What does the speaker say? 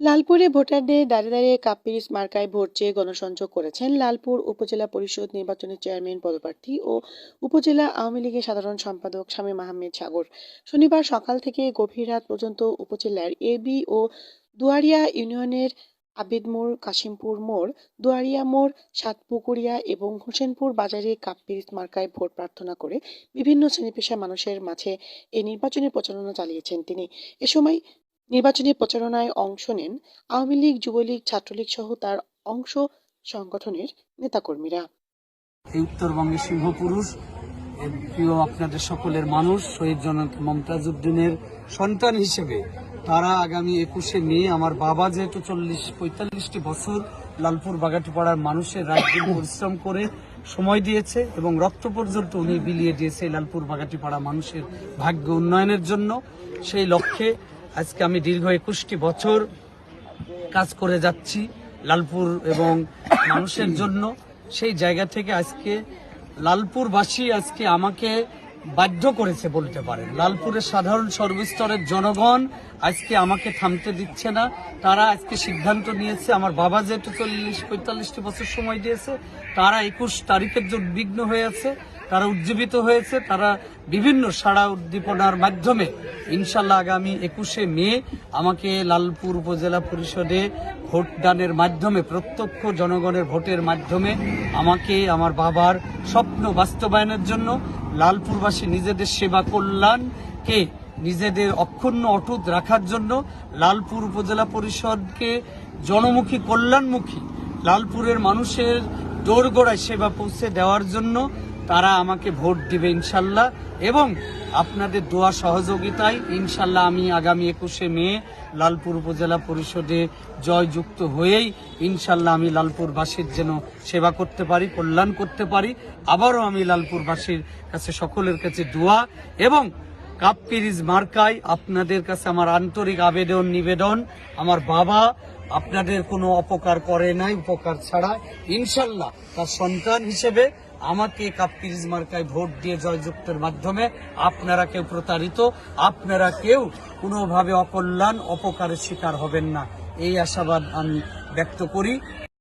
লালপুরে ভোটারদের দাঁড়িয়ে দাঁড়িয়ে কাপ্পিরিস মার্কায় ভোট চেয়ে গণসংযোগ করেছেন লালপুর উপজেলা পরিষদ নির্বাচনের চেয়ারম্যান, পদপ্রার্থী ও উপজেলা আওয়ামী লীগের সাধারণ সম্পাদক শামীম আহমেদ সাগর। শনিবার সকাল থেকে গভীর রাত পর্যন্ত উপজেলার এবি ও দুয়ারিয়া ইউনিয়নের আবেদ মোড়, কাশিমপুর মোড়, দুয়ারিয়া মোড়, সাতপুকুরিয়া এবং হোসেনপুর বাজারে কাপ্পিরিস মার্কায় ভোট প্রার্থনা করে বিভিন্ন শ্রেণীপেশার মানুষের মাঝে এই নির্বাচনী প্রচারণা চালিয়েছেন তিনি। এ সময় নির্বাচনী প্রচারণায় অংশ নেন আওয়ামী লীগ, যুবলীগ, ছাত্রলীগ সহ তার অংশ সংগঠনের নেতাকর্মীরা। এই উত্তরবঙ্গের সিংহপুরুষ প্রিয় আপনাদের সকলের মানুষ, শহীদ জনক মমতাজ উদ্দিনের সন্তান হিসেবে তারা আগামী একুশে মে আমার বাবা যেহেতু চল্লিশ, পঁয়তাল্লিশটি বছর লালপুর বাগাটিপাড়ার মানুষের রাতদিন পরিশ্রম করে সময় দিয়েছে এবং রক্ত পর্যন্ত উনি বিলিয়ে দিয়েছে লালপুর বাগাটিপাড়া মানুষের ভাগ্য উন্নয়নের জন্য। সেই লক্ষ্যে আজকে আমি দীর্ঘ একুশটি বছর কাজ করে যাচ্ছি লালপুর এবং মানুষের জন্য। সেই জায়গা থেকে আজকে লালপুরবাসী আজকে আমাকে বাধ্য করেছে বলতে পারেন। লালপুরের সাধারণ সর্বস্তরের জনগণ আজকে আমাকে থামতে দিচ্ছে না। তারা আজকে সিদ্ধান্ত নিয়েছে, আমার বাবা যেহেতু চল্লিশ, পঁয়তাল্লিশটি বছর সময় দিয়েছে, তারা একুশ তারিখের জন্য বিঘ্ন হয়ে আছে। তারা উজ্জীবিত হয়েছে, তারা বিভিন্ন সাড়া উদ্দীপনার মাধ্যমে ইনশাল্লাহ আগামী একুশে মে আমাকে লালপুর উপজেলা পরিষদে ভোটদানের মাধ্যমে, প্রত্যক্ষ জনগণের ভোটের মাধ্যমে আমাকে, আমার বাবার স্বপ্ন বাস্তবায়নের জন্য লালপুরবাসী নিজেদের সেবা কল্যাণকে নিজেদের অক্ষুণ্ণ অটুট রাখার জন্য লালপুর উপজেলা পরিষদকে জনমুখী, কল্যাণমুখী লালপুরের মানুষের দোরগোড়ায় সেবা পৌঁছে দেওয়ার জন্য তারা আমাকে ভোট দিবে ইনশাল্লাহ এবং আপনাদের দোয়া সহযোগিতায় ইনশাল্লাহ আমি আগামী একুশে মে লালপুর উপজেলা পরিষদে জয়যুক্ত হয়েই ইনশাল্লাহ আমি লালপুরবাসীর যেন সেবা করতে পারি, কল্যাণ করতে পারি। আবারও আমি লালপুরবাসীর কাছে সকলের কাছে দোয়া এবং কাপ পিরিজ মার্কায় আপনাদের কাছে আমার আন্তরিক আবেদন, নিবেদন। আমার বাবা আপনাদের কোনো অপকার করে নাই, উপকার ছাড়া ইনশাল্লাহ তার সন্তান হিসেবে আমাকে কাপকিরিজ মার্কায় ভোট দিয়ে জয়যুক্তের মাধ্যমে আপনারা কেউ প্রতারিত, আপনারা কেউ কোনোভাবে অকল্যাণ, অপকারের শিকার হবেন না। এই আশাবাদ আমি ব্যক্ত করি।